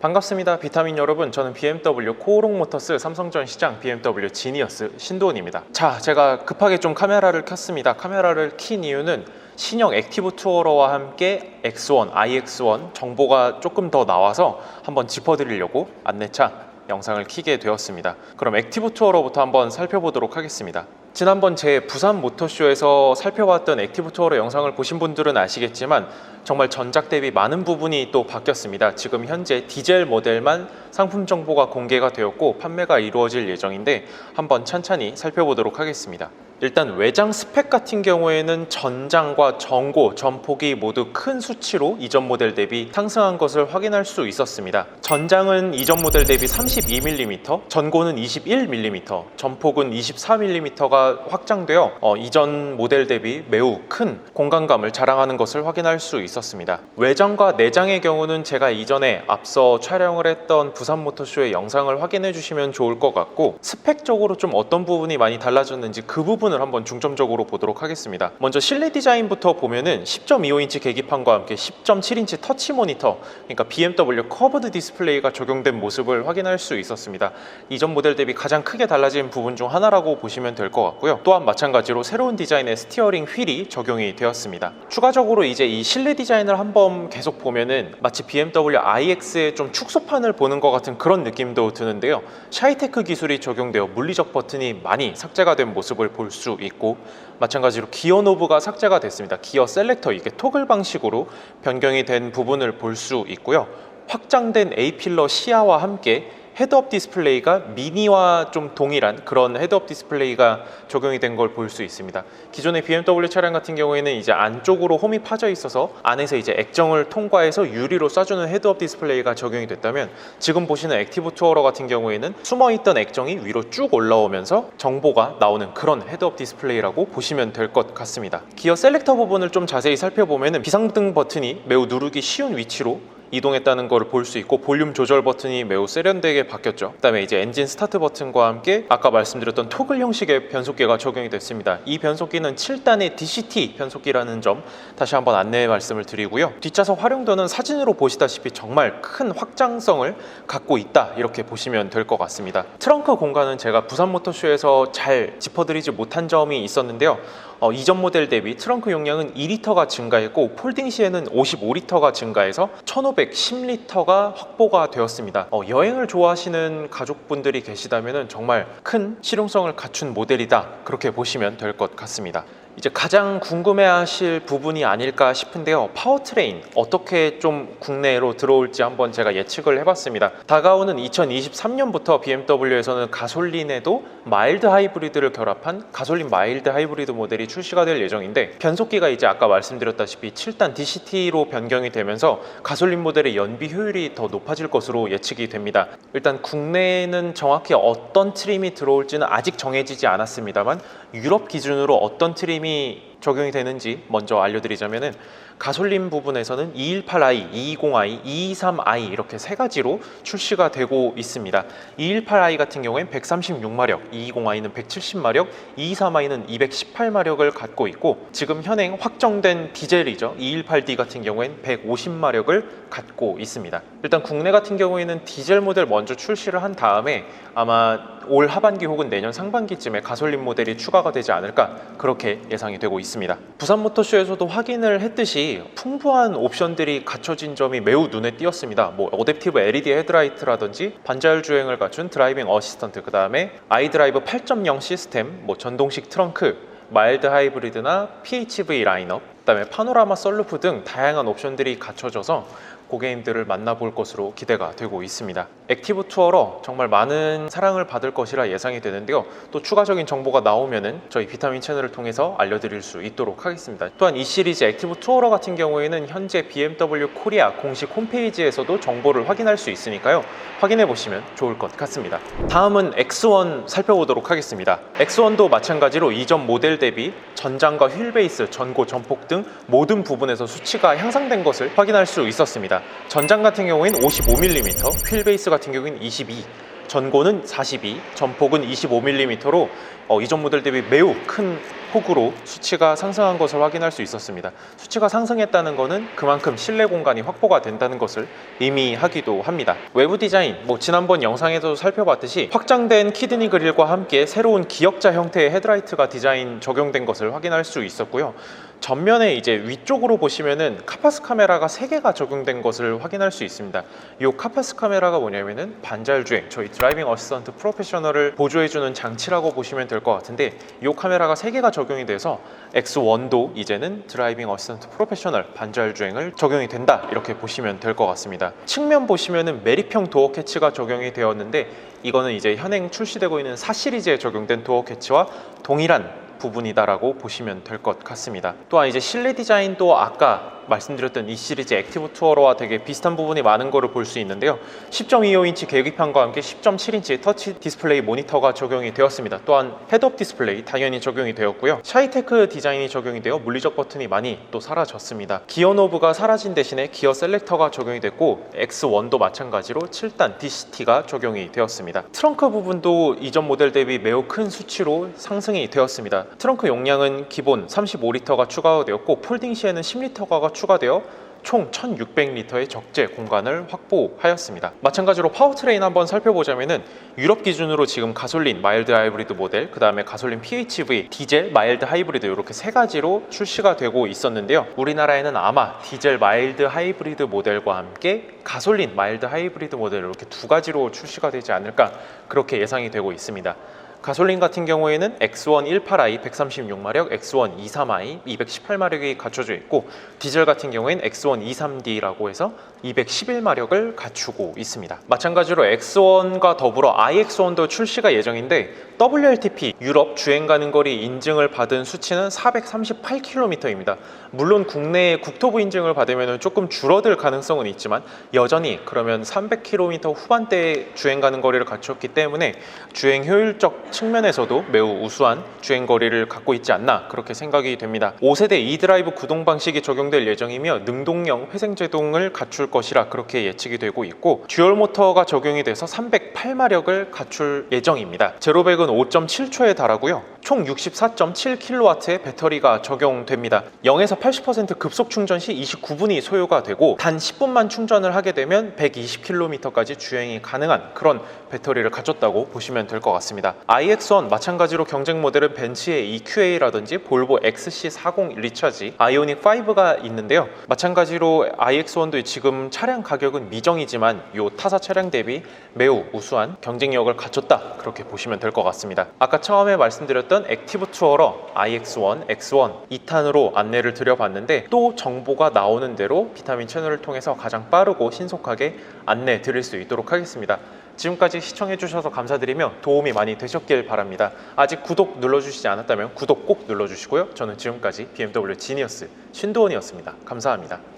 반갑습니다. 비타민 여러분. 저는 BMW 코오롱 모터스 삼성전 시장 BMW 지니어스 신도원입니다. 자, 제가 급하게 좀 카메라를 켰습니다. 카메라를 킨 이유는 신형 액티브 투어러와 함께 X1, iX1 정보가 조금 더 나와서 한번 짚어드리려고 안내차 영상을 키게 되었습니다. 그럼 액티브 투어러부터 한번 살펴보도록 하겠습니다. 지난번 제 부산 모터쇼에서 살펴봤던 액티브 투어러 영상을 보신 분들은 아시겠지만 정말 전작 대비 많은 부분이 또 바뀌었습니다. 지금 현재 디젤 모델만 상품 정보가 공개가 되었고 판매가 이루어질 예정인데 한번 찬찬히 살펴보도록 하겠습니다. 일단 외장 스펙 같은 경우에는 전장과 전고, 전폭이 모두 큰 수치로 이전 모델 대비 상승한 것을 확인할 수 있었습니다. 전장은 이전 모델 대비 32mm, 전고는 21mm, 전폭은 24mm가 확장되어 어, 이전 모델 대비 매우 큰 공간감을 자랑하는 것을 확인할 수 있었습니다. 외장과 내장의 경우는 제가 이전에 앞서 촬영을 했던 부산 모터쇼의 영상을 확인해 주시면 좋을 것 같고 스펙적으로 좀 어떤 부분이 많이 달라졌는지 그 부분 을 한번 중점적으로 보도록 하겠습니다. 먼저 실내 디자인부터 보면은 10.25인치 계기판과 함께 10.7인치 터치 모니터, 그러니까 BMW 커브드 디스플레이가 적용된 모습을 확인할 수 있었습니다. 이전 모델 대비 가장 크게 달라진 부분 중 하나라고 보시면 될 것 같고요. 또한 마찬가지로 새로운 디자인의 스티어링 휠이 적용이 되었습니다. 추가적으로 이제 이 실내 디자인을 한번 계속 보면은 마치 BMW iX의 좀 축소판을 보는 것 같은 그런 느낌도 드는데요. 샤이테크 기술이 적용되어 물리적 버튼이 많이 삭제가 된 모습을 볼수 있고 마찬가지로 기어 노브가 삭제가 됐습니다. 기어 셀렉터 이게 토글 방식으로 변경이 된 부분을 볼 수 있고요. 확장된 A 필러 시야와 함께 헤드업 디스플레이가 미니와 좀 동일한 그런 헤드업 디스플레이가 적용이 된 걸 볼 수 있습니다. 기존의 BMW 차량 같은 경우에는 이제 안쪽으로 홈이 파져 있어서 안에서 이제 액정을 통과해서 유리로 쏴주는 헤드업 디스플레이가 적용이 됐다면 지금 보시는 액티브 투어러 같은 경우에는 숨어 있던 액정이 위로 쭉 올라오면서 정보가 나오는 그런 헤드업 디스플레이라고 보시면 될 것 같습니다. 기어 셀렉터 부분을 좀 자세히 살펴보면은 비상등 버튼이 매우 누르기 쉬운 위치로 이동했다는 것을 볼수 있고 볼륨 조절 버튼이 매우 세련되게 바뀌었죠. 그다음에 이제 엔진 스타트 버튼과 함께 아까 말씀드렸던 토글 형식의 변속기가 적용이 됐습니다. 이 변속기는 7단의 DCT 변속기라는 점 다시 한번 안내 말씀을 드리고요. 뒷좌석 활용도는 사진으로 보시다시피 정말 큰 확장성을 갖고 있다 이렇게 보시면 될 것 같습니다. 트렁크 공간은 제가 부산 모터쇼에서 잘 짚어드리지 못한 점이 있었는데요. 어, 이전 모델 대비 트렁크 용량은 2리터가 증가했고 폴딩 시에는 55리터가 증가해서 1510리터가 확보가 되었습니다. 어, 여행을 좋아하시는 가족분들이 계시다면 정말 큰 실용성을 갖춘 모델이다 그렇게 보시면 될 것 같습니다. 이제 가장 궁금해하실 부분이 아닐까 싶은데요. 파워트레인 어떻게 좀 국내로 들어올지 한번 제가 예측을 해봤습니다. 다가오는 2023년부터 BMW에서는 가솔린에도 마일드 하이브리드를 결합한 가솔린 마일드 하이브리드 모델이 출시가 될 예정인데 변속기가 이제 아까 말씀드렸다시피 7단 DCT로 변경이 되면서 가솔린 모델의 연비 효율이 더 높아질 것으로 예측이 됩니다. 일단 국내에는 정확히 어떤 트림이 들어올지는 아직 정해지지 않았습니다만 유럽 기준으로 어떤 트림이 적용이 되는지 먼저 알려드리자면은 가솔린 부분에서는 218i, 220i, 223i 이렇게 세 가지로 출시가 되고 있습니다. 218i 같은 경우엔 136마력, 220i는 170마력, 223i는 218마력을 갖고 있고 지금 현행 확정된 디젤이죠. 218d 같은 경우엔 150마력을 갖고 있습니다. 일단 국내 같은 경우에는 디젤 모델 먼저 출시를 한 다음에 아마 올 하반기 혹은 내년 상반기쯤에 가솔린 모델이 추가가 되지 않을까 그렇게 예상이 되고 있습니다. 부산 모터쇼에서도 확인을 했듯이 풍부한 옵션들이 갖춰진 점이 매우 눈에 띄었습니다. 뭐 어댑티브 LED 헤드라이트라든지 반자율 주행을 갖춘 드라이빙 어시스턴트, 그 다음에 아이드라이브 8.0 시스템, 뭐 전동식 트렁크, 마일드 하이브리드나 PHV 라인업, 그다음에 파노라마 썰루프 등 다양한 옵션들이 갖춰져서 고객님들을 만나볼 것으로 기대가 되고 있습니다. 액티브 투어러 정말 많은 사랑을 받을 것이라 예상이 되는데요. 또 추가적인 정보가 나오면은 저희 비타민 채널을 통해서 알려드릴 수 있도록 하겠습니다. 또한 이 시리즈 액티브 투어러 같은 경우에는 현재 BMW 코리아 공식 홈페이지에서도 정보를 확인할 수 있으니까요. 확인해 보시면 좋을 것 같습니다. 다음은 X1 살펴보도록 하겠습니다. X1도 마찬가지로 이전 모델 대비 전장과 휠 베이스, 전고, 전폭 등 모든 부분에서 수치가 향상된 것을 확인할 수 있었습니다. 전장 같은 경우에는 55mm, 휠 베이스 같은 경우에는 22, 전고는 42, 전폭은 25mm로 어, 이전 모델 대비 매우 큰 폭으로 수치가 상승한 것을 확인할 수 있었습니다. 수치가 상승했다는 것은 그만큼 실내 공간이 확보가 된다는 것을 의미하기도 합니다. 외부 디자인, 뭐 지난번 영상에도 살펴봤듯이 확장된 키드니 그릴과 함께 새로운 기역자 형태의 헤드라이트가 디자인 적용된 것을 확인할 수 있었고요. 전면에 이제 위쪽으로 보시면은 카파스 카메라가 3개가 적용된 것을 확인할 수 있습니다. 이 카파스 카메라가 뭐냐면은 반자율 주행, 저희 드라이빙 어시스턴트 프로페셔널을 보조해주는 장치라고 보시면 될 것 같은데 이 카메라가 3개가 적용이 돼서 X1도 이제는 드라이빙 어시스턴트 프로페셔널 반자율 주행을 적용이 된다 이렇게 보시면 될 것 같습니다. 측면 보시면은 메리평 도어 캐치가 적용이 되었는데 이거는 이제 현행 출시되고 있는 4 시리즈에 적용된 도어 캐치와 동일한 부분이다라고 보시면 될 것 같습니다. 또한 이제 실내 디자인도 아까 말씀드렸던 이 시리즈 액티브 투어러와 되게 비슷한 부분이 많은 거를 볼 수 있는데요. 10.25인치 계기판과 함께 10.7인치 터치 디스플레이 모니터가 적용이 되었습니다. 또한 헤드업 디스플레이 당연히 적용이 되었고요. 샤이테크 디자인이 적용이 되어 물리적 버튼이 많이 또 사라졌습니다. 기어 노브가 사라진 대신에 기어 셀렉터가 적용이 됐고 X1도 마찬가지로 7단 DCT가 적용이 되었습니다. 트렁크 부분도 이전 모델 대비 매우 큰 수치로 상승이 되었습니다. 트렁크 용량은 기본 35리터가 추가되었고 폴딩 시에는 10리터가 추가되어 총 1600리터의 적재 공간을 확보하였습니다. 마찬가지로 파워트레인 한번 살펴보자면은 유럽 기준으로 지금 가솔린 마일드 하이브리드 모델, 그 다음에 가솔린 PHV, 디젤 마일드 하이브리드 이렇게 세 가지로 출시가 되고 있었는데요. 우리나라에는 아마 디젤 마일드 하이브리드 모델과 함께 가솔린 마일드 하이브리드 모델 이렇게 두 가지로 출시가 되지 않을까 그렇게 예상이 되고 있습니다. 가솔린 같은 경우에는 X1 18i 136마력, X1 23i 218마력이 갖춰져 있고 디젤 같은 경우에는 X1 23D라고 해서 211마력을 갖추고 있습니다. 마찬가지로 X1과 더불어 iX1도 출시가 예정인데 WLTP 유럽 주행 가는 거리 인증을 받은 수치는 438km입니다. 물론 국내에 국토부 인증을 받으면 조금 줄어들 가능성은 있지만 여전히 그러면 300km 후반대에 주행 가는 거리를 갖췄기 때문에 주행 효율적 측면에서도 매우 우수한 주행 거리를 갖고 있지 않나 그렇게 생각이 됩니다. 5세대 e드라이브 구동 방식이 적용될 예정이며 능동형 회생 제동을 갖출 것이라 그렇게 예측이 되고 있고 듀얼 모터가 적용이 돼서 308마력을 갖출 예정입니다. 제로백은 5.7초에 달하고요. 총 64.7kW의 배터리가 적용됩니다. 0에서 80% 급속 충전 시 29분이 소요가 되고 단 10분만 충전을 하게 되면 120km까지 주행이 가능한 그런 배터리를 갖췄다고 보시면 될 것 같습니다. iX1 마찬가지로 경쟁 모델은 벤츠의 EQA라든지 볼보 XC40 리차지 아이오닉 5가 있는데요. 마찬가지로 iX1도 지금 차량 가격은 미정이지만 이 타사 차량 대비 매우 우수한 경쟁력을 갖췄다 그렇게 보시면 될 것 같습니다. 아까 처음에 말씀드렸던 액티브 투어러 iX1, X1 2탄으로 안내를 드려봤는데 또 정보가 나오는 대로 비타민 채널을 통해서 가장 빠르고 신속하게 안내 드릴 수 있도록 하겠습니다. 지금까지 시청해주셔서 감사드리며 도움이 많이 되셨길 바랍니다. 아직 구독 눌러주시지 않았다면 구독 꼭 눌러주시고요. 저는 지금까지 BMW 지니어스 신도원이었습니다. 감사합니다.